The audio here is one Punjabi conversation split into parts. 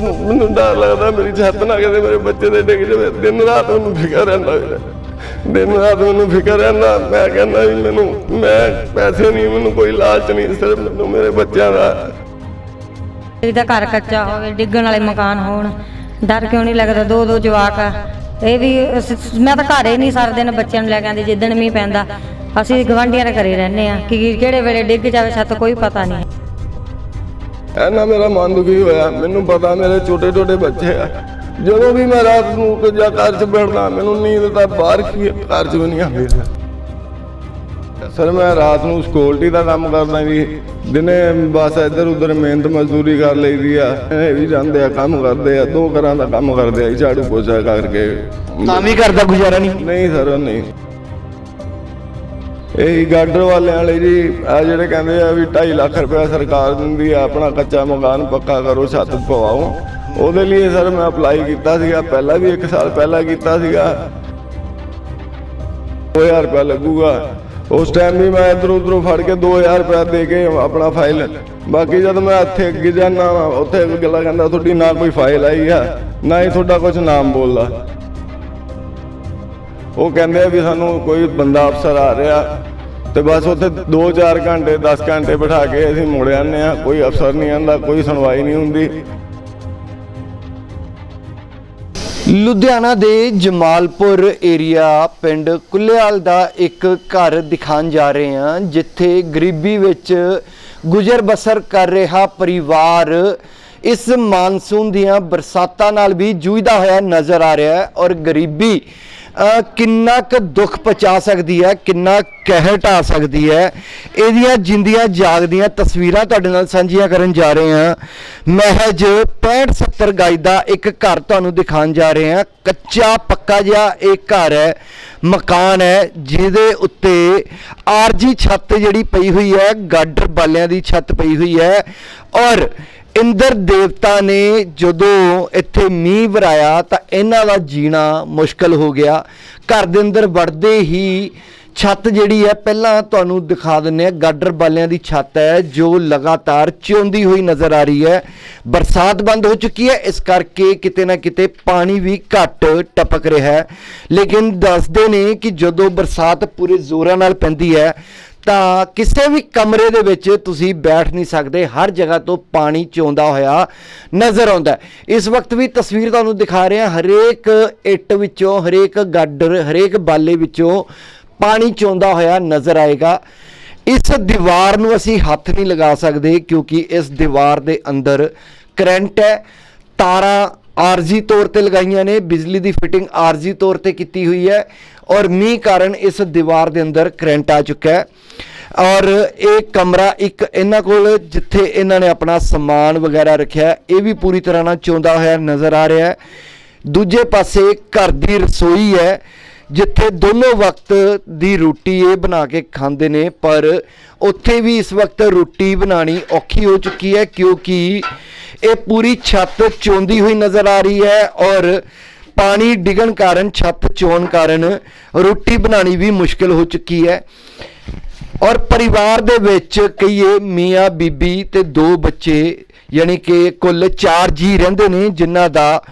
ਮੈਨੂੰ ਡਰ ਲੱਗਦਾ, ਮੇਰੀ ਛੱਤ ਨਾ ਕਿਤੇ ਮੇਰੇ ਬੱਚੇ ਦੇ ਡਿੱਗ ਜਾਵੇ। ਦਿਨ ਰਾਤ ਮੈਨੂੰ ਫਿਕਰ ਰਹਿੰਦਾ ਵੀਰੇ। ਦਿਨ ਰਾਤ ਮੈਨੂੰ ਫਿਕਰ ਰਹਿੰਦਾ, ਮੈਂ ਕਹਿੰਦਾ ਵੀ ਮੈਨੂੰ, ਮੈਂ ਪੈਸੇ ਨਹੀਂ, ਮੈਨੂੰ ਕੋਈ ਲਾਲਚ ਨਹੀਂ, ਸਿਰਫ ਮੈਨੂੰ ਮੇਰੇ ਬੱਚਿਆਂ ਦਾ। ਇਹਦਾ ਘਰ ਕੱਚਾ ਹੋਵੇ ਡਿੱਗਣ ਵਾਲੇ ਮਕਾਨ ਹੋਣ। ਡਰ ਕਿਉਂ ਨਹੀਂ ਲੱਗਦਾ, ਦੋ ਦੋ ਜਵਾਕ ਆ। ਇਹ ਵੀ ਅਸ- ਮੈਂ ਤਾਂ ਘਰੇ ਨਹੀਂ ਸਾਰਾ ਦਿਨ ਬੱਚਿਆਂ ਨੂੰ ਲੈ ਕੇ ਆਂਦੀ ਜਿੱਦਣ ਮੀਂਹ ਪੈਂਦਾ। ਅਸੀਂ ਗਵਾਂਢੀਆਂ ਦੇ ਘਰੇ ਰਹਿੰਦੇ ਆ ਕਿ ਕਿਹੜੇ ਵੇਲੇ ਡਿੱਗ ਜਾਵੇ ਛੱਤ ਕੋਈ ਪਤਾ ਨਹੀਂ। ਐਨਾ ਮੇਰਾ ਮਨ ਦੁਖੀ ਹੋਇਆ। ਮੈਨੂੰ ਪਤਾ ਮੇਰੇ ਛੋਟੇ ਛੋਟੇ ਬੱਚੇ ਆ। ਜਦੋਂ ਵੀ ਮੈਂ ਰਾਤ ਨੂੰ ਜਾਂ ਘਰ 'ਚ ਬੈਠਦਾ ਮੈਨੂੰ ਨੀਂਦ ਤਾਂ ਬਾਹਰ ਕੀ ਘਰ 'ਚ ਵੀ ਨਹੀਂ ਆਉਂਦੀ। ਸਰ ਮੈਂ ਰਾਤ ਨੂੰ ਸਕਿਉਰਟੀ ਦਾ ਕੰਮ ਕਰਦਾ ਜੀ। ਦਿਨੇ ਬਸ ਇੱਧਰ ਉੱਧਰ ਮਿਹਨਤ ਮਜ਼ਦੂਰੀ ਕਰ ਲਈਦੀ ਆ। ਇਹ ਵੀ ਜਾਂਦੇ ਆ ਕੰਮ ਕਰਦੇ ਆ। ਦੋ ਘਰਾਂ ਦਾ ਕੰਮ ਕਰਦੇ ਆ ਝਾੜੂ ਪੋਚਾ ਕਰਕੇ। ਤਾਂ ਵੀ ਘਰ ਦਾ ਗੁਜ਼ਾਰਾ ਨਹੀਂ? ਨਹੀਂ ਸਰ ਨਹੀਂ। ਇਹ ਗਾਡਰ ਵਾਲਿਆਂ ਵਾਲੇ ਜੀ, ਆ ਜਿਹੜੇ ਕਹਿੰਦੇ ਆ ਵੀ 2.5 ਲੱਖ ਰੁਪਇਆ ਸਰਕਾਰ ਦਿੰਦੀ ਆ, ਆਪਣਾ ਕੱਚਾ ਮਕਾਨ ਪੱਕਾ ਕਰੋ, ਛੱਤ ਪਵਾਓ। ਉਹਦੇ ਲਈ ਸਰ ਮੈਂ ਅਪਲਾਈ ਕੀਤਾ ਸੀਗਾ, ਪਹਿਲਾਂ ਵੀ 1 ਸਾਲ ਪਹਿਲਾਂ ਕੀਤਾ ਸੀਗਾ। 2000 ਰੁਪਇਆ ਲੱਗੂਗਾ। ਉਸ ਟਾਈਮ ਵੀ ਮੈਂ ਇਧਰ ਉਧਰੋਂ ਫੜ ਕੇ 2000 ਰੁਪਇਆ ਦੇ ਕੇ ਆਪਣਾ ਫਾਈਲ ਬਾਕੀ ਜਦ ਮੈਂ ਇੱਥੇ ਅੱਗੇ ਜਾਣਾ ਉੱਥੇ ਗੱਲਾਂ ਕਹਿੰਦਾ, ਤੁਹਾਡੀ ਨਾ ਕੋਈ ਫਾਈਲ ਆਈ ਆ, ਨਾ ਹੀ ਤੁਹਾਡਾ ਕੁਝ ਨਾਮ ਬੋਲਦਾ। ਉਹ ਕਹਿੰਦੇ ਆ ਵੀ ਸਾਨੂੰ ਕੋਈ ਬੰਦਾ ਅਫਸਰ ਆ ਰਿਹਾ ਤੇ ਬਸ ਉੱਥੇ 2-4 ਘੰਟੇ 10 ਘੰਟੇ ਬਿਠਾ ਕੇ ਅਸੀਂ ਮੁੜ ਜਾਂਦੇ ਆ ਕੋਈ ਅਫਸਰ ਨਹੀਂ ਆਂਦਾ ਕੋਈ ਸੁਣਵਾਈ ਨਹੀਂ ਹੁੰਦੀ। ਲੁਧਿਆਣਾ ਦੇ ਜਮਾਲਪੁਰ ਏਰੀਆ ਪਿੰਡ ਕੁੱਲੇਵਾਲ ਦਾ ਇੱਕ ਘਰ ਦਿਖਾਉਣ ਜਾ ਰਹੇ ਹਾਂ, ਜਿੱਥੇ ਗਰੀਬੀ ਵਿੱਚ ਗੁਜ਼ਰ ਬਸਰ ਕਰ ਰਿਹਾ ਪਰਿਵਾਰ। ਇਸ ਮਾਨਸੂਨ ਦੀਆਂ ਬਰਸਾਤਾਂ ਨਾਲ ਵੀ ਜੂਝਦਾ ਹੋਇਆ ਨਜ਼ਰ ਆ ਰਿਹਾ ਹੈ ਔਰ ਗਰੀਬੀ ਕਿੰਨਾ ਕੁ ਦੁੱਖ ਪਹੁੰਚਾ ਸਕਦੀ ਹੈ, ਕਿੰਨਾ ਕਹਿਰ ਢਾ ਸਕਦੀ ਹੈ? ਇਹਦੀਆਂ ਜਿੰਦੀਆਂ ਜਾਗਦੀਆਂ ਤਸਵੀਰਾਂ ਤੁਹਾਡੇ ਨਾਲ ਸਾਂਝੀਆਂ ਕਰਨ ਜਾ ਰਹੇ ਹਾਂ। ਮਹਿਜ 65 70 ਗਾਈ ਦਾ ਇੱਕ ਘਰ ਤੁਹਾਨੂੰ ਦਿਖਾਉਣ ਜਾ ਰਹੇ ਹਾਂ। ਕੱਚਾ ਪੱਕਾ ਜਿਹਾ ਇਹ ਘਰ ਹੈ, ਮਕਾਨ ਹੈ, ਜਿਹਦੇ ਉੱਤੇ ਆਰਜੀ ਛੱਤ ਜਿਹੜੀ ਪਈ ਹੋਈ ਹੈ, ਗਾਡਰ ਬਾਲਿਆਂ ਦੀ ਛੱਤ ਪਈ ਹੋਈ ਹੈ ਔਰ ਇੰਦਰ ਦੇਵਤਾ ਨੇ ਜਦੋਂ ਇੱਥੇ ਮੀਂਹ ਵਰਾਇਆ ਤਾਂ ਇਹਨਾਂ ਦਾ ਜੀਣਾ ਮੁਸ਼ਕਲ ਹੋ ਗਿਆ। ਘਰ ਦੇ ਅੰਦਰ ਵੜਦੇ ਹੀ ਛੱਤ ਜਿਹੜੀ ਹੈ, ਪਹਿਲਾਂ ਤੁਹਾਨੂੰ ਦਿਖਾ ਦਿੰਨੇ ਆ ਗਾਡਰ ਬਾਲਿਆਂ ਦੀ ਛੱਤ ਹੈ, ਜੋ ਲਗਾਤਾਰ ਚਿਉਂਦੀ ਹੋਈ ਨਜ਼ਰ ਆ ਰਹੀ ਹੈ। ਬਰਸਾਤ ਬੰਦ ਹੋ ਚੁੱਕੀ ਹੈ, ਇਸ ਕਰਕੇ ਕਿਤੇ ਨਾ ਕਿਤੇ ਪਾਣੀ ਵੀ ਘੱਟ ਟਪਕ ਰਿਹਾ ਹੈ। ਲੇਕਿਨ ਦੱਸਦੇ ਨੇ ਕਿ ਜਦੋਂ ਬਰਸਾਤ ਪੂਰੇ ਜ਼ੋਰਾਂ ਨਾਲ ਪੈਂਦੀ ਹੈ ਤਾਂ ਕਿਸੇ ਵੀ ਕਮਰੇ ਦੇ ਵਿੱਚ ਤੁਸੀਂ ਬੈਠ ਨਹੀਂ ਸਕਦੇ, ਹਰ ਜਗ੍ਹਾ ਤੋਂ ਪਾਣੀ ਚੋਂਦਾ ਹੋਇਆ ਨਜ਼ਰ ਆਉਂਦਾ ਇਸ ਵਕਤ ਵੀ ਤਸਵੀਰ ਤੁਹਾਨੂੰ ਦਿਖਾ ਰਹੇ ਹਾਂ ਹਰੇਕ ਇੱਟ ਵਿੱਚੋਂ, ਹਰੇਕ ਗਾਡਰ, ਹਰੇਕ ਬਾਲੇ ਵਿੱਚੋਂ ਪਾਣੀ ਚੋਂਦਾ ਹੋਇਆ ਨਜ਼ਰ ਆਏਗਾ। ਇਸ ਦੀਵਾਰ ਨੂੰ ਅਸੀਂ ਹੱਥ ਨਹੀਂ ਲਗਾ ਸਕਦੇ ਕਿਉਂਕਿ ਇਸ ਦੀਵਾਰ ਦੇ ਅੰਦਰ ਕਰੰਟ ਹੈ, ਤਾਰਾਂ ਆਰਜੀ ਤੌਰ ਤੇ ਲਗਾਈਆਂ ਨੇ, ਬਿਜਲੀ ਦੀ ਫਿਟਿੰਗ ਆਰਜੀ ਤੌਰ ਤੇ ਕੀਤੀ ਹੋਈ ਹੈ ਔਰ ਮੀਂਹ ਕਾਰਨ ਇਸ ਦੀਵਾਰ ਦੇ ਅੰਦਰ ਕਰੰਟ ਆ ਚੁੱਕਾ ਹੈ। ਔਰ ਇਹ ਕਮਰਾ ਇੱਕ ਇਹਨਾਂ ਕੋਲ ਜਿੱਥੇ ਇਹਨਾਂ ਨੇ ਆਪਣਾ ਸਮਾਨ ਵਗੈਰਾ ਰੱਖਿਆ ਇਹ ਵੀ ਪੂਰੀ ਤਰ੍ਹਾਂ ਨਾਲ ਚੋਂਦਾ ਹੋਇਆ ਨਜ਼ਰ ਆ ਰਿਹਾ ਹੈ। ਦੂਜੇ ਪਾਸੇ ਘਰ ਦੀ ਰਸੋਈ ਹੈ ਜਿੱਥੇ ਦੋਨੋਂ ਵਕਤ ਦੀ ਰੋਟੀ ਇਹ ਬਣਾ ਕੇ ਖਾਂਦੇ ਨੇ, ਪਰ ਉੱਥੇ ਵੀ ਇਸ ਵਕਤ ਰੋਟੀ ਬਣਾਣੀ ਔਖੀ ਹੋ ਚੁੱਕੀ ਹੈ, ਕਿਉਂਕਿ ਇਹ ਪੂਰੀ ਛੱਤ ਚੋਂਦੀ ਹੋਈ ਨਜ਼ਰ ਆ ਰਹੀ ਹੈ ਔਰ ਪਾਣੀ ਡਿੱਗਣ ਕਾਰਨ, ਛੱਤ ਚੋਣ ਕਾਰਨ ਰੋਟੀ ਬਣਾਣੀ ਵੀ ਮੁਸ਼ਕਲ ਹੋ ਚੁੱਕੀ ਹੈ। ਔਰ ਪਰਿਵਾਰ ਦੇ ਵਿੱਚ ਕਈਏ ਮੀਆਂ, ਬੀਬੀ ਤੇ ਦੋ ਬੱਚੇ, ਯਾਨੀ ਕਿ ਕੁੱਲ 4 ਜੀ ਰਹਿੰਦੇ ਨੇ, ਜਿਨ੍ਹਾਂ ਦਾ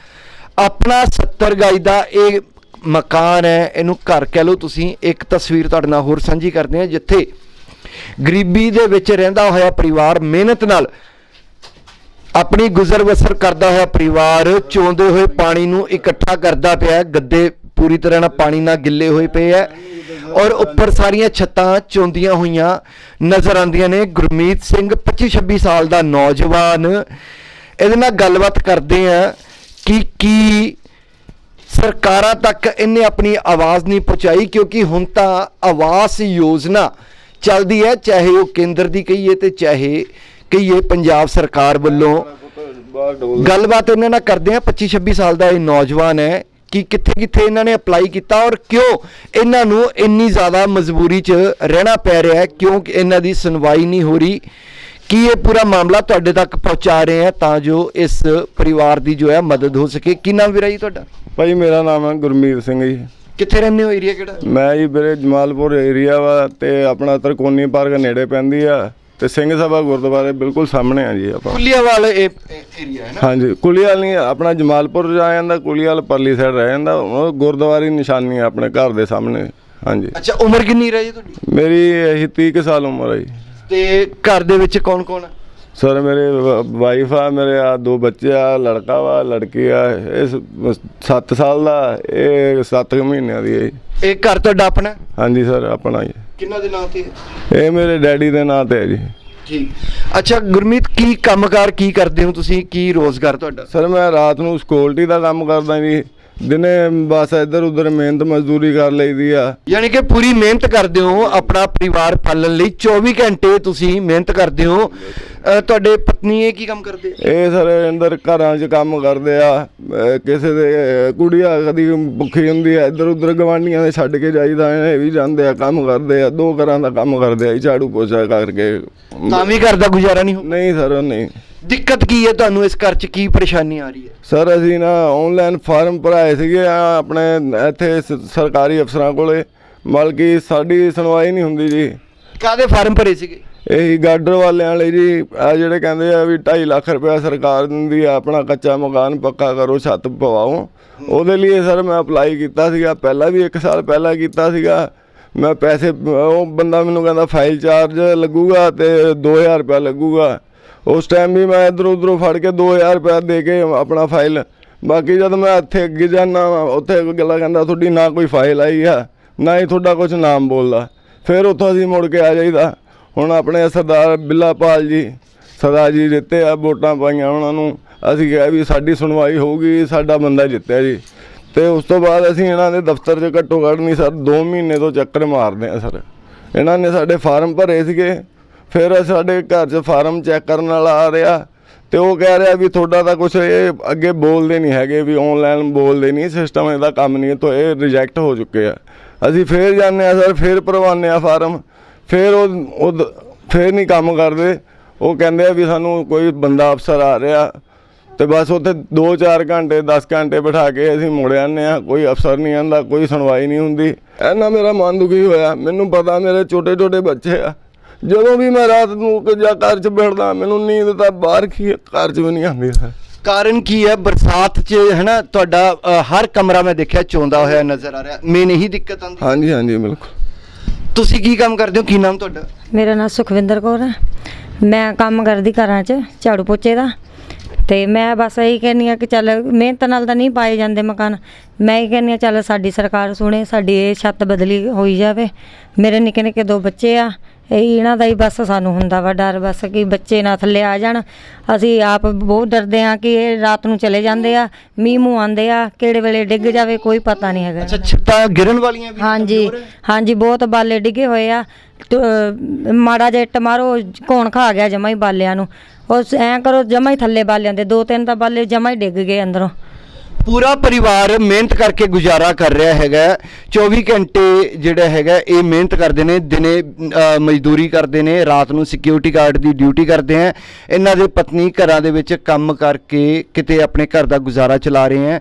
ਆਪਣਾ 70 ਗਾਈ ਦਾ ਇਹ ਮਕਾਨ ਹੈ, ਇਹਨੂੰ ਘਰ ਕਹਿ ਲਓ ਤੁਸੀਂ, ਇੱਕ ਤਸਵੀਰ ਤੁਹਾਡੇ ਨਾਲ ਹੋਰ ਸਾਂਝੀ ਕਰਦੇ ਹਾਂ, ਜਿੱਥੇ ਗਰੀਬੀ ਦੇ ਵਿੱਚ ਰਹਿੰਦਾ ਹੋਇਆ ਪਰਿਵਾਰ ਮਿਹਨਤ ਨਾਲ ਆਪਣੀ ਗੁਜ਼ਰ ਬਸਰ ਕਰਦਾ ਹੋਇਆ ਪਰਿਵਾਰ ਚੋਂਦੇ ਹੋਏ ਪਾਣੀ ਨੂੰ ਇਕੱਠਾ ਕਰਦਾ ਪਿਆ ਗੱਦੇ ਪੂਰੀ ਤਰ੍ਹਾਂ ਨਾਲ ਪਾਣੀ ਨਾਲ ਗਿੱਲੇ ਹੋਏ ਪਏ ਐ ਔਰ ਉੱਪਰ ਸਾਰੀਆਂ ਛੱਤਾਂ ਚੋਂਦੀਆਂ ਹੋਈਆਂ ਨਜ਼ਰ ਆਉਂਦੀਆਂ ਨੇ। ਗੁਰਮੀਤ ਸਿੰਘ 25 26 ਸਾਲ ਦਾ ਨੌਜਵਾਨ, ਇਹਦੇ ਨਾਲ ਗੱਲਬਾਤ ਕਰਦੇ ਆ ਕਿ ਕੀ ਸਰਕਾਰਾਂ ਤੱਕ ਇਹਨੇ ਆਪਣੀ ਆਵਾਜ਼ ਨਹੀਂ ਪਹੁੰਚਾਈ, ਕਿਉਂਕਿ ਹੁਣ ਤਾਂ ਆਵਾਸ ਯੋਜਨਾ ਚੱਲਦੀ ਹੈ, ਚਾਹੇ ਉਹ ਕੇਂਦਰ ਦੀ ਕਹੀਏ ਤੇ ਚਾਹੇ ਕਹੀਏ ਪੰਜਾਬ ਸਰਕਾਰ ਵੱਲੋਂ। ਗੱਲਬਾਤ ਇਹਨਾਂ ਨਾਲ ਕਰਦੇ ਆ 25 26 ਸਾਲ ਦਾ ਇਹ ਨੌਜਵਾਨ ਹੈ, ਕਿ ਕਿੱਥੇ ਕਿੱਥੇ ਇਹਨਾਂ ਨੇ ਅਪਲਾਈ ਕੀਤਾ ਔਰ ਕਿਉਂ ਇਹਨਾਂ ਨੂੰ ਇੰਨੀ ਜ਼ਿਆਦਾ ਮਜਬੂਰੀ 'ਚ ਰਹਿਣਾ ਪੈ ਰਿਹਾ ਹੈ, ਕਿਉਂਕਿ ਇਹਨਾਂ ਦੀ ਸੁਣਵਾਈ ਨਹੀਂ ਹੋ ਰਹੀ। ਕੀ ਇਹ ਪੂਰਾ ਮਾਮਲਾ ਤੁਹਾਡੇ ਤੱਕ ਪਹੁੰਚਾ ਰਹੇ ਆ ਤਾਂ ਜੋ ਇਸ ਪਰਿਵਾਰ ਦੀ ਜੋ ਹੈ ਮਦਦ ਹੋ ਸਕੇ? ਕੀ ਨਾਮ ਵੀਰਾ ਜੀ ਤੁਹਾਡਾ? ਭਾਈ ਮੇਰਾ ਨਾਮ ਹੈ ਗੁਰਮੀਤ ਸਿੰਘ ਜੀ। ਕਿੱਥੇ ਰਹਿੰਦੇ ਹੋ? ਏਰੀਆ ਕਿਹੜਾ? ਮੈਂ ਜੀ ਵੀਰੇ ਜਮਾਲਪੁਰ ਏਰੀਆ ਵਾ ਤੇ ਆਪਣਾ ਤਰਕੋਨੀ ਪਾਰਕ ਨੇੜੇ ਪੈਂਦੀ ਆ ਤੇ ਸਿੰਘ ਸਭਾ ਗੁਰਦੁਆਰੇ ਬਿਲਕੁਲ ਸਾਹਮਣੇ ਆ ਜੀ ਆਪਾਂ। ਕੁਲੀਆਵਾਲ ਇਹ ਏਰੀਆ ਹੈ ਨਾ? ਹਾਂਜੀ ਕੁਲੀਵਾਲ ਨਹੀਂ ਆਪਣਾ ਜਮਾਲਪੁਰ ਜਾ ਜਾਂਦਾ ਕੁਲੀਵਾਲ ਪਰਲੀ ਸਾਈਡ ਰਹਿ ਜਾਂਦਾ ਉਹ ਗੁਰਦੁਆਰੇ ਦੀ ਨਿਸ਼ਾਨੀ ਹੈ ਆਪਣੇ ਘਰ ਦੇ ਸਾਹਮਣੇ। ਹਾਂਜੀ। ਅੱਛਾ ਉਮਰ ਕਿੰਨੀ ਰਹੀ ਤੁਹਾਡੀ? ਮੇਰੀ ਇਹੀ 30 ਕੁ ਸਾਲ ਉਮਰ ਹੈ ਜੀ। ਤੇ ਘਰ ਦੇ ਵਿੱਚ ਕੌਣ ਕੌਣ ਹੈ ਸਰ ਮੇਰੇ ਵਾਈਫ ਆ ਮੇਰੇ ਆ ਦੋ ਬੱਚੇ ਆ ਲੜਕਾ ਵਾ ਲੜਕੀ ਆ। ਇਹ 7 ਸਾਲ ਦਾ ਇਹ 7 ਮਹੀਨਿਆਂ ਦੀ ਹੈ। ਇਹ ਘਰ ਤੁਹਾਡਾ ਆਪਣਾ? ਹੈ? ਹਾਂਜੀ ਸਰ ਆਪਣਾ ਹੀ ਕਿਹਨਾਂ ਦੇ ਨਾਂ ਤੇ ਹੈ? ਇਹ ਮੇਰੇ ਡੈਡੀ ਦੇ ਨਾਂ ਤੇ ਹੈ ਜੀ। ਠੀਕ। ਅੱਛਾ ਗੁਰਮੀਤ ਕੀ ਕੰਮਕਾਰ ਕੀ ਕਰਦੇ ਹੋ ਤੁਸੀਂ? ਕੀ ਰੋਜ਼ਗਾਰ ਤੁਹਾਡਾ? ਸਰ ਮੈਂ ਰਾਤ ਨੂੰ ਸਕਿਉਰਟੀ ਦਾ ਕੰਮ ਕਰਦਾ ਜੀ। ਦਿਨੇ ਬਸ ਇੱਧਰ ਉੱਧਰ ਮਿਹਨਤ ਮਜ਼ਦੂਰੀ ਕਰ ਲਈਦੀ ਆ। ਯਾਨੀ ਕਿ ਪੂਰੀ ਮਿਹਨਤ ਕਰਦੇ ਹੋ, ਆਪਣਾ ਪਰਿਵਾਰ ਪਾਲਣ ਲਈ 24 ਘੰਟੇ ਤੁਸੀਂ ਮਿਹਨਤ ਕਰਦੇ ਹੋ। ਅ, ਤੁਹਾਡੇ ਪਤਨੀ ਇਹ ਕੀ ਕੰਮ ਕਰਦੇ? ਆ? ਇਹ ਸਰ ਅੰਦਰ ਘਰਾਂ 'ਚ ਕੰਮ ਕਰਦੇ ਆ। ਅਹ ਕਿਸੇ ਦੇ ਕੁੜੀਆਂ ਕਦੀ ਭੁੱਖੀ ਹੁੰਦੀ ਆ ਇੱਧਰ ਉੱਧਰ ਗਵਾਂਢੀਆਂ ਦੇ ਛੱਡ ਕੇ ਜਾਈਦਾ ਇਹ ਵੀ ਜਾਂਦੇ ਆ ਕੰਮ ਕਰਦੇ ਆ ਦੋ ਘਰਾਂ ਦਾ ਕੰਮ ਕਰਦੇ ਆ ਜੀ, ਝਾੜੂ ਪੋਚਾ ਕਰਕੇ। ਤਾਂ ਵੀ ਘਰ ਦਾ ਗੁਜ਼ਾਰਾ ਨਹੀਂ ਹੋ ਨਹੀਂ ਸਰ ਨਹੀਂ। ਦਿੱਕਤ ਕੀ ਹੈ ਤੁਹਾਨੂੰ ਇਸ ਘਰ 'ਚ? ਕੀ ਪਰੇਸ਼ਾਨੀ ਆ ਰਹੀ ਹੈ? ਸਰ ਅਸੀਂ ਨਾ ਆਨਲਾਈਨ ਫਾਰਮ ਭਰਾਏ ਸੀਗੇ ਆ ਆਪਣੇ ਇੱਥੇ ਸ- ਸਰਕਾਰੀ ਅਫਸਰਾਂ ਕੋਲੇ। ਮਲਕੀ ਸਾਡੀ ਸੁਣਵਾਈ ਨਹੀਂ ਹੁੰਦੀ ਜੀ। ਕਾਦੇ ਫਾਰਮ ਭਰੇ ਸੀਗੇ? ਇਹੀ ਗਾਡਰ ਵਾਲਿਆਂ ਲਈ ਜੀ ਆ ਜਿਹੜੇ ਕਹਿੰਦੇ ਆ ਵੀ 2.5 ਲੱਖ ਰੁਪਇਆ ਸਰਕਾਰ ਦਿੰਦੀ ਆ, ਆਪਣਾ ਕੱਚਾ ਮਕਾਨ ਪੱਕਾ ਕਰੋ, ਛੱਤ ਪਵਾਓ। ਉਹਦੇ ਲਈ ਸਰ ਮੈਂ ਅਪਲਾਈ ਕੀਤਾ ਸੀਗਾ, ਪਹਿਲਾਂ ਵੀ 1 ਸਾਲ ਪਹਿਲਾਂ ਕੀਤਾ ਸੀਗਾ। ਮੈਂ ਪੈਸੇ, ਉਹ ਬੰਦਾ ਮੈਨੂੰ ਕਹਿੰਦਾ ਫਾਈਲ ਚਾਰਜ ਲੱਗੂਗਾ ਤੇ 2000 ਰੁਪਇਆ ਲੱਗੂਗਾ। ਉਸ ਟਾਈਮ ਵੀ ਮੈਂ ਇਧਰ ਉਧਰੋਂ ਫੜ ਕੇ 2000 ਰੁਪਇਆ ਦੇ ਕੇ ਆਪਣਾ ਫਾਈਲ ਬਾਕੀ ਜਦ ਮੈਂ ਇੱਥੇ ਅੱਗੇ ਜਾਣਾ ਉੱਥੇ ਗੱਲਾਂ ਕਹਿੰਦਾ, ਤੁਹਾਡੀ ਨਾ ਕੋਈ ਫਾਈਲ ਆਈ ਆ, ਨਾ ਹੀ ਤੁਹਾਡਾ ਕੁਝ ਨਾਮ ਬੋਲਦਾ। ਫਿਰ ਉੱਥੋਂ ਅਸੀਂ ਮੁੜ ਕੇ ਆ ਜਾਈਦਾ। ਹੁਣ ਆਪਣੇ ਸਰਦਾਰ ਬਿੱਲਾਪਾਲ ਜੀ ਸਰਦਾਰ ਜੀ ਜਿੱਤੇ ਆ ਵੋਟਾਂ ਪਾਈਆਂ ਉਹਨਾਂ ਨੂੰ। ਅਸੀਂ ਕਿਹਾ ਵੀ ਸਾਡੀ ਸੁਣਵਾਈ ਹੋਊਗੀ, ਸਾਡਾ ਬੰਦਾ ਜਿੱਤਿਆ ਜੀ। ਤੇ ਉਸ ਤੋਂ ਬਾਅਦ ਅਸੀਂ ਇਹਨਾਂ ਦੇ ਦਫ਼ਤਰ 'ਚ ਘੱਟੋ ਘੱਟ ਨਹੀਂ ਸਰ 2 ਮਹੀਨੇ ਤੋਂ ਚੱਕਰ ਮਾਰਦੇ ਆ ਸਰ। ਇਹਨਾਂ ਨੇ ਸਾਡੇ ਫਾਰਮ ਭਰੇ ਸੀਗੇ, ਫਿਰ ਸਾਡੇ ਘਰ 'ਚ ਫਾਰਮ ਚੈੱਕ ਕਰਨ ਵਾਲਾ ਆ ਰਿਹਾ ਤੇ ਉਹ ਕਹਿ ਰਿਹਾ ਵੀ ਤੁਹਾਡਾ ਤਾਂ ਕੁਝ ਇਹ ਅੱਗੇ ਬੋਲਦੇ ਨਹੀਂ ਹੈਗੇ ਵੀ ਆਨਲਾਈਨ ਬੋਲਦੇ ਨਹੀਂ ਸਿਸਟਮ ਇਹਦਾ ਕੰਮ ਨਹੀਂ ਹੈ ਤਾਂ ਇਹ ਰਿਜੈਕਟ ਹੋ ਚੁੱਕੇ ਆ। ਅਸੀਂ ਫੇਰ ਜਾਂਦੇ ਆ ਸਰ, ਫੇਰ ਭਰਵਾਉਂਦੇ ਆ ਫਾਰਮ। ਫੇਰ ਉਹ ਫੇਰ ਨਹੀਂ ਕੰਮ ਕਰਦੇ। ਉਹ ਕਹਿੰਦੇ ਆ ਵੀ ਸਾਨੂੰ ਕੋਈ ਬੰਦਾ ਅਫਸਰ ਆ ਰਿਹਾ ਤੇ ਬਸ ਉੱਥੇ 2-4 ਘੰਟੇ 10 ਘੰਟੇ ਬਿਠਾ ਕੇ ਅਸੀਂ ਮੁੜ ਜਾਂਦੇ ਆ ਕੋਈ ਅਫਸਰ ਨਹੀਂ ਆਂਦਾ ਕੋਈ ਸੁਣਵਾਈ ਨਹੀਂ ਹੁੰਦੀ। ਐਨਾ ਮੇਰਾ ਮਨ ਦੁਖੀ ਹੋਇਆ। ਮੈਨੂੰ ਪਤਾ ਮੇਰੇ ਛੋਟੇ-ਛੋਟੇ ਬੱਚੇ ਆ। ਜਦੋਂ ਵੀ ਮੈਂ ਰਾਤ ਨੂੰ ਜਾਂ ਘਰ 'ਚ ਬੈਠਦਾ ਮੈਨੂੰ ਨੀਂਦ ਤਾਂ ਬਾਹਰ ਕੀ ਘਰ 'ਚ ਵੀ ਨਹੀਂ ਆਉਂਦੀ ਸਰ। ਕਾਰਨ ਕੀ ਹੈ? ਬਰਸਾਤ 'ਚ ਹੈ ਨਾ ਤੁਹਾਡਾ ਹਰ ਕਮਰਾ ਮੈਂ ਦੇਖਿਆ ਚੋਂਦਾ ਹੋਇਆ ਨਜ਼ਰ ਆ ਰਿਹਾ। ਮੇਨ ਇਹੀ ਦਿੱਕਤ ਆਉਂਦੀ ਹਾਂਜੀ ਹਾਂਜੀ ਬਿਲਕੁਲ। ਤੁਸੀਂ ਕੀ ਕੰਮ ਕਰਦੇ ਹੋ? ਕੀ ਨਾਮ ਤੁਹਾਡਾ? ਮੇਰਾ ਨਾਮ ਸੁਖਵਿੰਦਰ ਕੌਰ ਹੈ। ਮੈਂ ਕੰਮ ਕਰਦੀ ਘਰਾਂ 'ਚ, ਝਾੜੂ ਪੋਚੇ ਦਾ। ਤੇ ਮੈਂ ਬਸ ਇਹੀ ਕਹਿੰਨੀ ਆ ਕਿ ਚੱਲ, ਮਿਹਨਤ ਨਾਲ ਤਾਂ ਨਹੀਂ ਪਾਏ ਜਾਂਦੇ ਮਕਾਨ। ਮੈਂ ਇਹ ਕਹਿੰਨੀ ਆ ਚੱਲ ਸਾਡੀ ਸਰਕਾਰ ਸੁਣੇ, ਸਾਡੀ ਇਹ ਛੱਤ ਬਦਲੀ ਹੋਈ ਜਾਵੇ। ਮੇਰੇ ਨਿੱਕੇ ਨਿੱਕੇ ਦੋ ਬੱਚੇ ਆ ਇਹ ਇਹਨਾਂ ਦਾ ਹੀ ਬਸ ਸਾਨੂੰ ਹੁੰਦਾ ਵਾ ਡਰ ਬਸ ਕਿ ਬੱਚੇ ਨਾ ਥੱਲੇ ਆ ਜਾਣ। ਅਸੀਂ ਆਪ ਬਹੁਤ ਡਰਦੇ ਆ ਕਿ ਇਹ ਰਾਤ ਨੂੰ ਚਲੇ ਜਾਂਦੇ ਆ ਮੀਂਹ ਮੂੰਹ ਆਉਂਦੇ ਆ ਕਿਹੜੇ ਵੇਲੇ ਡਿੱਗ ਜਾਵੇ ਕੋਈ ਪਤਾ ਨਹੀਂ ਹੈਗਾ। ਅੱਛਾ ਛੱਤਾਂ ਗਿਰਨ ਵਾਲੀਆਂ ਵੀ ਹਾਂਜੀ? ਹਾਂਜੀ ਬਹੁਤ ਬਾਲੇ ਡਿੱਗੇ ਹੋਏ ਆ। ਮਾੜਾ ਜਿਹਾ ਇੱਟ ਮਾਰੋ ਕੌਣ ਖਾ ਗਿਆ ਜਮਾ ਹੀ ਬਾਲਿਆਂ ਨੂੰ। ਉਸ ਐਂ ਕਰੋ ਜਮਾ ਹੀ ਥੱਲੇ ਬਾਲਿਆਂ ਦੇ ਦੋ ਤਿੰਨ ਤਾਂ ਬਾਲੇ ਜਮਾ ਹੀ ਡਿੱਗ ਗਏ ਅੰਦਰੋਂ। ਪੂਰਾ ਪਰਿਵਾਰ ਮਿਹਨਤ ਕਰਕੇ ਗੁਜ਼ਾਰਾ ਕਰ ਰਿਹਾ ਹੈਗਾ। 24 ਘੰਟੇ ਜਿਹੜਾ ਹੈਗਾ, ਇਹ ਮਿਹਨਤ ਕਰਦੇ ਨੇ, ਦਿਨੇ ਮਜ਼ਦੂਰੀ ਕਰਦੇ ਨੇ, ਰਾਤ ਨੂੰ ਸਿਕਿਉਰਿਟੀ ਗਾਰਡ ਦੀ ਡਿਊਟੀ ਕਰਦੇ ਹੈ ਇਹਨਾਂ ਦੇ ਪਤਨੀ ਘਰਾਂ ਦੇ ਵਿੱਚ ਕੰਮ ਕਰਕੇ ਕਿਤੇ ਆਪਣੇ ਘਰ ਦਾ ਗੁਜ਼ਾਰਾ ਚਲਾ ਰਹੇ ਹੈ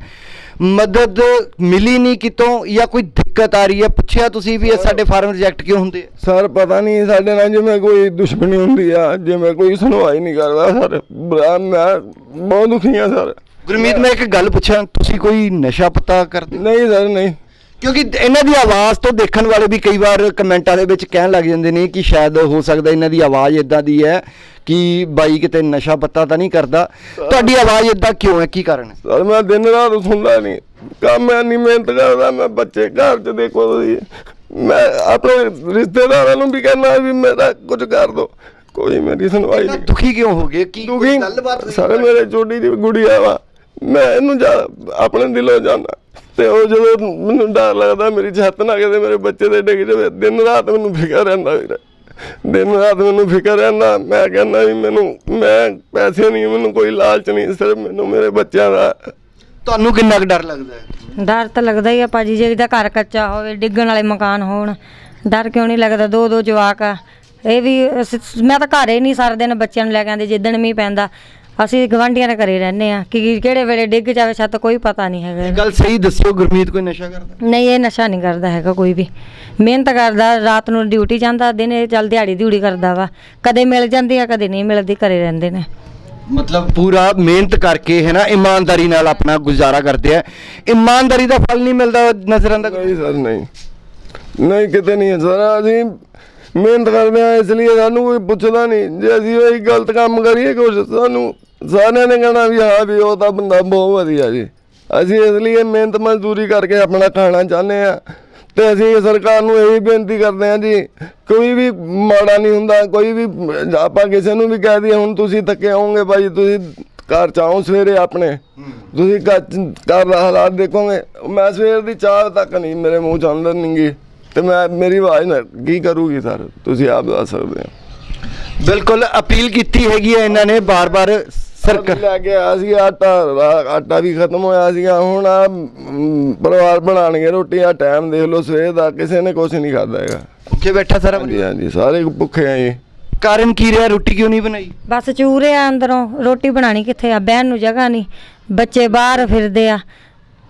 ਮਦਦ ਮਿਲੀ ਨਹੀਂ ਕਿਤੋਂ ਜਾਂ ਕੋਈ ਦਿੱਕਤ ਆ ਰਹੀ ਹੈ ਪੁੱਛਿਆ ਤੁਸੀਂ ਵੀ ਇਹ ਸਾਡੇ ਫਾਰਮ ਰਿਜੈਕਟ ਕਿਉਂ ਹੁੰਦੇ ਆ ਸਰ, ਪਤਾ ਨਹੀਂ ਸਾਡੇ ਨਾਲ ਜਿਵੇਂ ਕੋਈ ਦੁਸ਼ਮਣੀ ਹੁੰਦੀ ਆ, ਜਿਵੇਂ ਕੋਈ ਸੁਣਵਾਈ ਨਹੀਂ ਕਰਦਾ, ਸਰ। ਮੈਂ ਬਹੁਤ ਦੁਖੀ ਆ, ਸਰ। ਗੁਰਮੀਤ ਮੈਂ ਇੱਕ ਗੱਲ ਪੁੱਛਾਂ ਤੁਸੀਂ ਕੋਈ ਨਸ਼ਾ ਪਤਾ ਕਰਦੇ? ਨਹੀਂ ਸਰ ਨਹੀਂ। ਕਿਉਂਕਿ ਇਹਨਾਂ ਦੀ ਆਵਾਜ਼ ਤੋਂ ਦੇਖਣ ਵਾਲੇ ਵੀ ਕਈ ਵਾਰ ਕਮੈਂਟਾਂ ਦੇ ਵਿੱਚ ਕਹਿਣ ਲੱਗ ਜਾਂਦੇ ਨੇ ਕਿ ਸ਼ਾਇਦ ਹੋ ਸਕਦਾ ਇਹਨਾਂ ਦੀ ਆਵਾਜ਼ ਇਦਾਂ ਦੀ ਹੈ ਕਿ ਬਾਈ ਕਿਤੇ ਨਸ਼ਾ ਪੱਤਾ ਤਾਂ ਨਹੀਂ ਕਰਦਾ। ਤੁਹਾਡੀ ਆਵਾਜ਼ ਇਦਾਂ ਕਿਉਂ ਹੈ? ਕੀ ਕਾਰਨ ਹੈ? ਸਰ ਮੈਂ ਦਿਨ ਰਾਤ ਸੁਣਦਾ ਨਹੀਂ ਕੰਮ ਮੈਂ ਨਹੀਂ ਮਿਹਨਤ ਕਰਦਾ ਮੈਂ ਬੱਚੇ ਘਰ 'ਚ ਦੇਖੋ ਤੁਸੀਂ। ਮੈਂ ਆਪਣੇ ਰਿਸ਼ਤੇਦਾਰਾਂ ਨੂੰ ਵੀ ਕਹਿੰਦਾ ਵੀ ਮੇਰਾ ਕੁਝ ਕਰ ਦੋ। ਕੋਈ ਮੇਰੀ ਸੁਣਵਾਈ ਨਹੀਂ। ਦੁਖੀ ਕਿਉਂ ਹੋ ਗਏ? ਕੀ ਕੋਈ ਦੁਖੀ ਗੱਲਬਾਤ ਹੋਈ ਸਾਰੇ? ਮੇਰੇ ਛੋਟੀ ਜਿਹੀ ਗੁੜੀਆ ਵਾ। ਮੈਂ ਇਹਨੂੰ ਜਾ ਆਪਣੇ ਦਿਲੋਂ ਜਾਣਾ ਤੇ ਉਹ ਜਦੋਂ ਮੈਨੂੰ ਡਰ ਲੱਗਦਾ ਮੇਰੀ ਛੱਤ ਨਾ ਕਿਤੇ ਮੇਰੇ ਬੱਚੇ ਦੇ ਡਿੱਗ ਜਾਵੇ। ਦਿਨ ਰਾਤ ਮੈਨੂੰ ਫਿਕਰ ਰਹਿੰਦਾ ਵੀਰ। ਦਿਨ ਰਾਤ ਮੈਨੂੰ ਫਿਕਰ ਰਹਿੰਦਾ। ਮੈਂ ਕਹਿੰਦਾ ਵੀ ਮੈਨੂੰ ਮੈਂ ਪੈਸੇ ਨਹੀਂ ਮੈਨੂੰ ਕੋਈ ਲਾਲਚ ਨਹੀਂ ਸਿਰਫ ਮੈਨੂੰ ਮੇਰੇ ਬੱਚਿਆਂ ਦਾ। ਤੁਹਾਨੂੰ ਕਿੰਨਾ ਕੁ ਡਰ ਲੱਗਦਾ ਹੈ? ਡਰ ਤਾਂ ਲੱਗਦਾ ਹੀ ਆ ਭਾਜੀ ਜੇ ਇਹਦਾ ਘਰ ਕੱਚਾ ਹੋਵੇ ਡਿੱਗਣ ਵਾਲੇ ਮਕਾਨ ਹੋਣ। ਡਰ ਕਿਉਂ ਨਹੀਂ ਲੱਗਦਾ? ਦੋ ਦੋ ਜਵਾਕ ਆ। ਇਹ ਵੀ ਅਸੀਂ- ਮੈਂ ਤਾਂ ਘਰੇ ਨਹੀਂ ਸਾਰਾ ਦਿਨ ਬੱਚਿਆਂ ਨੂੰ ਲੈ ਕੇ ਆਂਦੇ ਜਿੱਦਣ ਮੀਂਹ ਪੈਂਦਾ। ਅਸੀਂ ਗਵਾਂਢੀਆਂ ਦੇ ਘਰੇ ਰਹਿੰਦੇ ਆ ਕਿ ਕਿਹੜੇ ਵੇਲੇ ਡਿੱਗ ਜਾਵੇ ਛੱਤ ਕੋਈ ਪਤਾ ਨਹੀਂ ਹੈਗਾ। ਇਹ ਗੱਲ ਸਹੀ ਦੱਸਿਓ ਗੁਰਮੀਤ ਕੋਈ ਨਸ਼ਾ ਕਰਦਾ? ਨਹੀਂ ਇਹ ਨਸ਼ਾ ਨਹੀਂ ਕਰਦਾ ਹੈਗਾ ਕੋਈ ਵੀ। ਮਿਹਨਤ ਕਰਦਾ ਰਾਤ ਨੂੰ ਡਿਊਟੀ ਜਾਂਦਾ ਦਿਨੇ ਚੱਲ ਦਿਹਾੜੀ ਦਿਹੜੀ ਕਰਦਾ ਵਾ। ਕਦੇ ਮਿਲ ਜਾਂਦੀ ਆ ਕਦੇ ਨਹੀਂ ਮਿਲਦੀ ਘਰੇ ਰਹਿੰਦੇ ਨੇ। ਮਤਲਬ ਪੂਰਾ ਮਿਹਨਤ ਕਰਕੇ ਹੈ ਨਾ ਇਮਾਨਦਾਰੀ ਨਾਲ ਆਪਣਾ ਗੁਜ਼ਾਰਾ ਕਰਦੇ ਆ। ਇਮਾਨਦਾਰੀ ਦਾ ਫਲ ਨਹੀਂ ਮਿਲਦਾ ਨਜ਼ਰ ਆਉਂਦਾ ਨਹੀਂ ਸਰ ਨਹੀਂ। ਨਹੀਂ ਕਿਤੇ ਨਹੀਂ ਹੈ ਸਰ ਅਸੀਂ ਮਿਹਨਤ ਕਰਦੇ ਆ ਇਸ ਲਈ ਸਾਨੂੰ ਕੋਈ ਪੁੱਛਦਾ ਨਹੀਂ। ਜੇ ਅਸੀਂ ਉਹੀ ਗਲਤ ਕੰਮ ਕਰੀਏ ਕੁਛ ਸਾਨੂੰ ਸਾਰਿਆਂ ਨੇ ਕਹਿਣਾ ਵੀ ਹਾਂ ਵੀ ਉਹ ਤਾਂ ਬੰਦਾ ਬਹੁਤ ਵਧੀਆ ਜੀ। ਅਸੀਂ ਇਸ ਲਈ ਮਿਹਨਤ ਮਜ਼ਦੂਰੀ ਕਰਕੇ ਆਪਣਾ ਖਾਣਾ ਚਾਹੁੰਦੇ ਆ ਤੇ ਅਸੀਂ ਸਰਕਾਰ ਨੂੰ ਇਹੀ ਬੇਨਤੀ ਕਰਦੇ ਆ ਜੀ, ਕੋਈ ਵੀ ਮਾੜਾ ਨਹੀਂ ਹੁੰਦਾ, ਕੋਈ ਵੀ ਆਪਾਂ ਕਿਸੇ ਨੂੰ ਵੀ ਕਹਿ ਦਈਏ, ਹੁਣ ਤੁਸੀਂ ਥੱਕੇ ਆਓਗੇ ਭਾਈ ਤੁਸੀਂ ਘਰ ਚਾਹੋ ਸਵੇਰੇ ਆਪਣੇ। ਤੁਸੀਂ ਘਰ ਘਰ ਦਾ ਹਾਲਾਤ ਦੇਖੋਗੇ। ਮੈਂ ਸਵੇਰ ਦੀ ਚਾਹ ਤੱਕ ਨਹੀਂ, ਮੇਰੇ ਮੂੰਹ ਚ ਅੰਦਰ ਨਿੰਗੀ ਤੇ ਮੈਂ, ਮੇਰੀ ਆਵਾਜ਼ ਨਾ, ਕੀ ਕਰੂਗੀ ਸਰ? ਤੁਸੀਂ ਆਪ ਦੱਸ ਸਕਦੇ ਹੋ। ਬਿਲਕੁਲ ਅਪੀਲ ਕੀਤੀ ਹੈਗੀ ਹੈ ਇਹਨਾਂ ਨੇ, ਬਾਰ-ਬਾਰ ਸਰਕਾਰ ਲੈ ਕੇ ਆਇਆ ਸੀ ਆਟਾ ਆਟਾ ਵੀ ਖਤਮ ਹੋਇਆ ਸੀਗਾ। ਹੁਣ ਆ ਪਰਿਵਾਰ ਬਣਾਣਗੇ ਰੋਟੀ ਆ ਟਾਈਮ ਦੇਖ ਲਓ ਸਵੇਰ ਦਾ ਕਿਸੇ ਨੇ ਕੁਝ ਨਹੀਂ ਖਾਦਾ ਹੈਗਾ। ਭੁੱਖੇ ਬੈਠਾ ਸਾਰਾ ਹਾਂਜੀ ਹਾਂਜੀ ਸਾਰੇ ਭੁੱਖੇ ਆ ਜੀ। ਕਾਰਨ ਕੀ ਰਿਹਾ? ਰੋਟੀ ਕਿਉਂ ਨਹੀਂ ਬਣਾਈ? ਬਸ ਚੂਰੇ ਆ ਅੰਦਰੋਂ। ਰੋਟੀ ਬਣਾਣੀ ਕਿੱਥੇ ਆ? ਬਹਿਣ ਨੂੰ ਜਗ੍ਹਾ ਨਹੀਂ। ਬੱਚੇ ਬਾਹਰ ਫਿਰਦੇ ਆ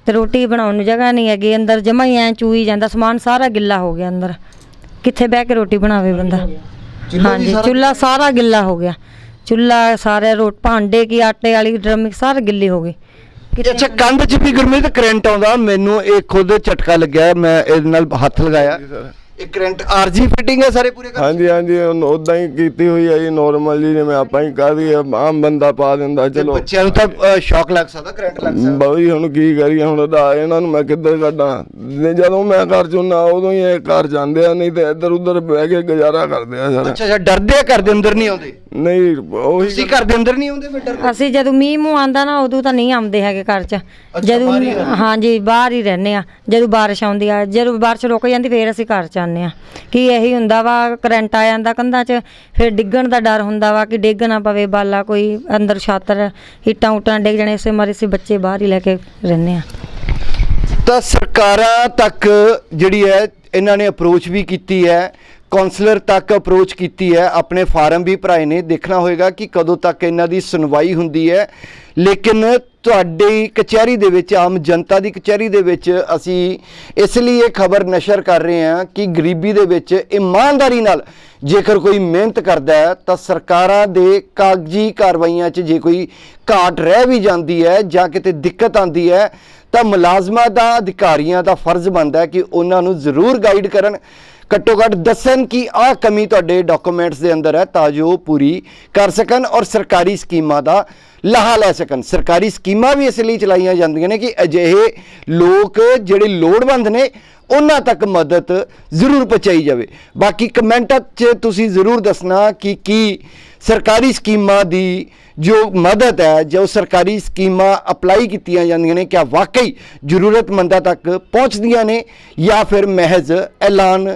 ਤੇ ਰੋਟੀ ਬਣਾਉਣ ਨੂੰ ਜਗ੍ਹਾ ਨਹੀਂ ਹੈਗੀ। ਅੰਦਰ ਜਮਾ ਹੀ ਐ ਚੂਈ ਜਾਂਦਾ। ਸਮਾਨ ਸਾਰਾ ਗਿੱਲਾ ਹੋ ਗਿਆ ਅੰਦਰ। ਕਿੱਥੇ ਬਹਿ ਕੇ ਰੋਟੀ ਬਣਾਵੇ ਬੰਦਾ? ਹਾਂਜੀ ਚੁੱਲਾ ਸਾਰਾ ਗਿੱਲਾ ਹੋ ਗਿਆ। ਚੁੱਲਾ ਸਾਰੇ ਰੋ ਭਾਂਡੇ ਕੀ ਆਟੇ ਵਾਲੀ ਡਰਮ ਸਾਰੇ ਗਿੱਲੇ ਹੋ ਗਏ। ਅੱਛਾ ਕੰਧ 'ਚ ਵੀ ਗੁਰਮੀਤ ਕਰੰਟ ਆਉਂਦਾ? ਮੈਨੂੰ ਇਹ ਖੁਦ ਝਟਕਾ ਲੱਗਿਆ ਮੈਂ ਇਹਦੇ ਨਾਲ ਹੱਥ ਲਗਾਇਆ। ਇਹ ਕਰੰਟ ਆਰਜੀ ਫਿਟਿੰਗ ਹੈ ਸਾਰੇ ਪੂਰੇ ਘਰ? ਹਾਂਜੀ ਹਾਂਜੀ ਉਦਾਂ ਹੀ ਕੀਤੀ ਹੋਈ ਹੈ ਜੀ ਨੋਰਮਲ ਜੀ ਜਿਵੇਂ ਆਪਾਂ ਹੀ ਦਈਏ ਆਮ ਬੰਦਾ ਪਾ ਦਿੰਦਾ ਚਲੋ। ਬੱਚਿਆਂ ਨੂੰ ਤਾਂ ਸ਼ੌਕ ਲੱਗ ਸਕਦਾ ਕਰੰਟ ਲੱਗ ਸਕਦਾ। ਬਈ ਹੁਣ ਕੀ ਕਰੀਏ ਹੁਣ ਦਾ ਇਹਨਾਂ ਨੂੰ ਮੈਂ ਕਿੱਧਰ ਕੱਢਾਂ? ਜੇ ਜਦੋਂ ਮੈਂ ਘਰ ਚੋਂ ਨਾ ਉਦੋਂ ਹੀ ਇਹ ਘਰ ਜਾਂਦੇ ਆ ਨਹੀਂ ਤੇ ਇੱਧਰ ਉੱਧਰ ਬਹਿ ਕੇ ਗੁਜ਼ਾਰਾ ਕਰਦੇ ਆ ਸਰ। ਅੱਛਾ ਅੱਛਾ ਡਰਦੇ ਆ ਘਰ ਦੇ ਅੰਦਰ ਨਹੀਂ ਆਉਂਦੇ? ਨਹੀਂ ਉਹੀ ਤੁਸੀਂ ਘਰ ਦੇ ਅੰਦਰ ਨਹੀਂ ਆਉਂਦੇ ਫਿਰ ਡਰ ਅਸੀਂ ਜਦੋਂ ਮੀਂਹ ਮੂੰਹ ਆਂਦਾ ਨਾ ਉਦੋਂ ਤਾਂ ਨਹੀਂ ਆਉਂਦੇ ਹੈਗੇ ਘਰ 'ਚ। ਜਦੋਂ। ਹਾਂਜੀ ਬਾਹਰ ਹੀ ਰਹਿੰਦੇ ਆ। ਜਦੋਂ ਬਾਰਿਸ਼ ਆਉਂਦੀ ਆ ਜਦੋਂ ਬਾਰਿਸ਼ ਰੁਕ ਜਾਂਦੀ ਫੇਰ ਅਸੀਂ ਘਰ 'ਚ ਆਉਂਦੇ ਆ। ਕਿ ਇਹੀ ਹੁੰਦਾ ਵਾ, ਕਰੰਟ ਆ ਜਾਂਦਾ ਕੰਧਾਂ 'ਚ, ਫਿਰ ਡਿੱਗਣ ਦਾ ਡਰ ਹੁੰਦਾ ਵਾ ਕਿ ਡਿੱਗ ਨਾ ਪਵੇ ਬਾਲਾ ਕੋਈ ਅੰਦਰ ਛਾਤਰ, ਹੀਟਾਂ ਉਟਾਂ ਡਿੱਗ ਜਾਣੇ ਇਸੇ ਮਾਰੇ ਅਸੀਂ ਬੱਚੇ ਬਾਹਰ ਹੀ ਲੈ ਕੇ ਰਹਿੰਦੇ ਆ। ਤਾਂ ਸਰਕਾਰਾਂ ਤੱਕ ਜਿਹੜੀ ਹੈ, ਇਹਨਾਂ ਨੇ ਅਪਰੋਚ ਵੀ ਕੀਤੀ ਹੈ ਕਾਉਂਸਲਰ ਤੱਕ ਅਪਰੋਚ ਕੀਤੀ ਹੈ। ਆਪਣੇ ਫਾਰਮ ਵੀ ਭਰਾਏ ਨੇ। ਦੇਖਣਾ ਹੋਏਗਾ ਕਿ ਕਦੋਂ ਤੱਕ ਇਹਨਾਂ ਦੀ ਸੁਣਵਾਈ ਹੁੰਦੀ ਹੈ। ਲੇਕਿਨ ਤੁਹਾਡੀ ਕਚਹਿਰੀ ਦੇ ਵਿੱਚ, ਆਮ ਜਨਤਾ ਦੀ ਕਚਹਿਰੀ ਦੇ ਵਿੱਚ ਅਸੀਂ ਇਸ ਲਈ ਇਹ ਖਬਰ ਨਸ਼ਰ ਕਰ ਰਹੇ ਹਾਂ ਕਿ ਗਰੀਬੀ ਦੇ ਵਿੱਚ ਇਮਾਨਦਾਰੀ ਨਾਲ ਜੇਕਰ ਕੋਈ ਮਿਹਨਤ ਕਰਦਾ ਹੈ, ਤਾਂ ਸਰਕਾਰਾਂ ਦੇ ਕਾਗਜ਼ੀ ਕਾਰਵਾਈਆਂ 'ਚ ਜੇ ਕੋਈ ਘਾਟ ਰਹਿ ਵੀ ਜਾਂਦੀ ਹੈ ਜਾਂ ਕਿਤੇ ਦਿੱਕਤ ਆਂਦੀ ਹੈ, ਤਾਂ ਮੁਲਾਜ਼ਮਾਂ ਦਾ, ਅਧਿਕਾਰੀਆਂ ਦਾ ਫਰਜ਼ ਬਣਦਾ ਹੈ ਕਿ ਉਹਨਾਂ ਨੂੰ ਜ਼ਰੂਰ ਗਾਈਡ ਕਰਨ। ਘੱਟੋ ਘੱਟ ਦੱਸਣ ਕਿ ਆਹ ਕਮੀ ਤੁਹਾਡੇ ਡਾਕੂਮੈਂਟਸ ਦੇ ਅੰਦਰ ਹੈ ਤਾਂ ਜੋ ਪੂਰੀ ਕਰ ਸਕਣ ਔਰ ਸਰਕਾਰੀ ਸਕੀਮਾਂ ਦਾ ਲਾਹਾ ਲੈ ਸਕਣ। ਸਰਕਾਰੀ ਸਕੀਮਾਂ ਵੀ ਇਸ ਲਈ ਚਲਾਈਆਂ ਜਾਂਦੀਆਂ ਨੇ ਕਿ ਅਜਿਹੇ ਲੋਕ ਜਿਹੜੇ ਲੋੜਵੰਦ ਨੇ, ਉਹਨਾਂ ਤੱਕ ਮਦਦ ਜ਼ਰੂਰ ਪਹੁੰਚਾਈ ਜਾਵੇ। ਬਾਕੀ ਕਮੈਂਟਾਂ 'ਚ ਤੁਸੀਂ ਜ਼ਰੂਰ ਦੱਸਣਾ ਕਿ ਕੀ ਸਰਕਾਰੀ ਸਕੀਮਾਂ ਦੀ ਜੋ ਮਦਦ ਹੈ ਜੋ ਸਰਕਾਰੀ ਸਕੀਮਾਂ ਅਪਲਾਈ ਕੀਤੀਆਂ ਜਾਂਦੀਆਂ ਨੇ, ਕਿਆ ਵਾਕਈ ਜ਼ਰੂਰਤਮੰਦਾਂ ਤੱਕ ਪਹੁੰਚਦੀਆਂ ਨੇ ਜਾਂ ਫਿਰ ਮਹਿਜ਼ ਐਲਾਨ